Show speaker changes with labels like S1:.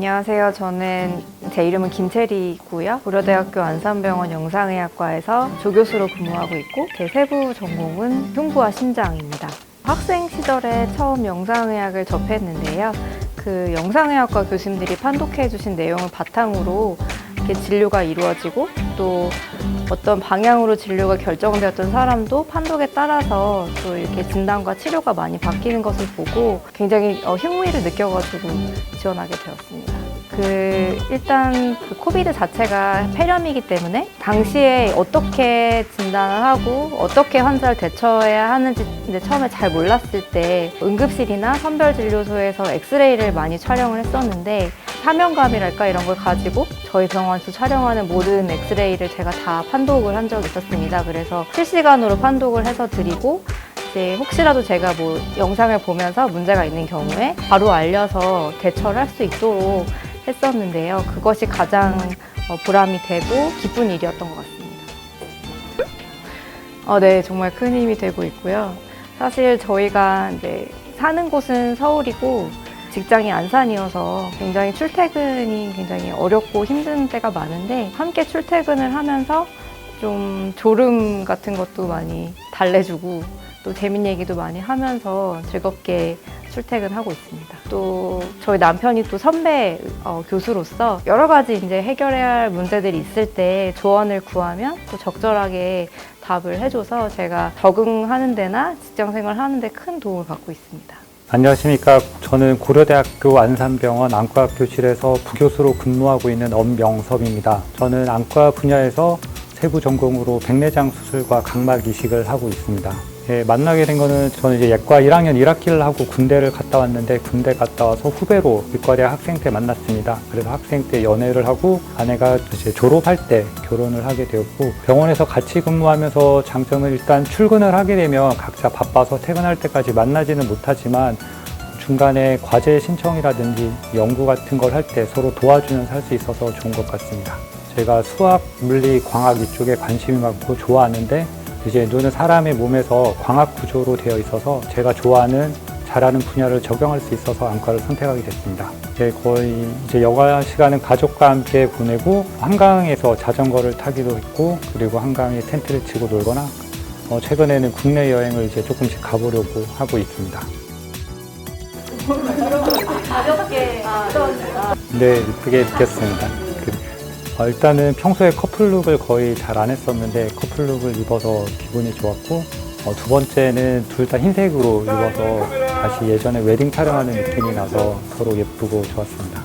S1: 안녕하세요. 저는 제 이름은 김채리고요. 고려대학교 안산병원 영상의학과에서 조교수로 근무하고 있고 제 세부 전공은 흉부와 심장입니다. 학생 시절에 처음 영상의학을 접했는데요. 그 영상의학과 교수님들이 판독해 주신 내용을 바탕으로 이렇게 진료가 이루어지고 또 어떤 방향으로 진료가 결정되었던 사람도 판독에 따라서 또 이렇게 진단과 치료가 많이 바뀌는 것을 보고 굉장히 어, 흥미를 느껴가지고 지원하게 되었습니다. 그 일단 그 코비드 자체가 폐렴이기 때문에 당시에 어떻게 진단을 하고 어떻게 환자를 대처해야 하는지 이제 처음에 잘 몰랐을 때 응급실이나 선별진료소에서 엑스레이를 많이 촬영을 했었는데 사명감이랄까 이런 걸 가지고 저희 병원에서 촬영하는 모든 엑스레이를 제가 다 판독을 한 적이 있었습니다. 그래서 실시간으로 판독을 해서 드리고 이제 혹시라도 제가 뭐 영상을 보면서 문제가 있는 경우에 바로 알려서 대처를 할 수 있도록 했었는데요. 그것이 가장 어, 보람이 되고 기쁜 일이었던 것 같습니다. 어, 네, 정말 큰 힘이 되고 있고요. 사실 저희가 이제 사는 곳은 서울이고 직장이 안산이어서 굉장히 출퇴근이 굉장히 어렵고 힘든 때가 많은데 함께 출퇴근을 하면서 좀 졸음 같은 것도 많이 달래주고 또 재밌는 얘기도 많이 하면서 즐겁게 출퇴근하고 있습니다. 또 저희 남편이 또 선배 어, 교수로서 여러 가지 이제 해결해야 할 문제들이 있을 때 조언을 구하면 또 적절하게 답을 해줘서 제가 적응하는 데나 직장 생활 하는 데 큰 도움을 받고 있습니다.
S2: 안녕하십니까. 저는 고려대학교 안산병원 안과 교실에서 부교수로 근무하고 있는 엄명섭입니다. 저는 안과 분야에서 세부 전공으로 백내장 수술과 각막 이식을 하고 있습니다. 예, 만나게 된 거는 저는 이제 예과 1학년 1학기를 하고 군대를 갔다 왔는데 군대 갔다 와서 후배로 의과대학 학생 때 만났습니다. 그래서 학생 때 연애를 하고 아내가 이제 졸업할 때 결혼을 하게 되었고 병원에서 같이 근무하면서 장점은 일단 출근을 하게 되면 각자 바빠서 퇴근할 때까지 만나지는 못하지만 중간에 과제 신청이라든지 연구 같은 걸 할 때 서로 도와주면서 할 수 있어서 좋은 것 같습니다. 제가 수학, 물리, 광학 이쪽에 관심이 많고 좋아하는데 이제 눈은 사람의 몸에서 광학 구조로 되어 있어서 제가 좋아하는 잘하는 분야를 적용할 수 있어서 안과를 선택하게 됐습니다. 이제 거의 이제 여가 시간은 가족과 함께 보내고 한강에서 자전거를 타기도 했고 그리고 한강에 텐트를 치고 놀거나 어, 최근에는 국내 여행을 이제 조금씩 가보려고 하고 있습니다. 네, 이쁘게 느꼈습니다. 그, 어, 일단은 평소에 커플룩을 거의 잘 안 했었는데 커플룩을 입어서 기분이 좋았고 어, 두 번째는 둘 다 흰색으로 입어서 다시 예전에 웨딩 촬영하는 느낌이 나서 서로 예쁘고 좋았습니다.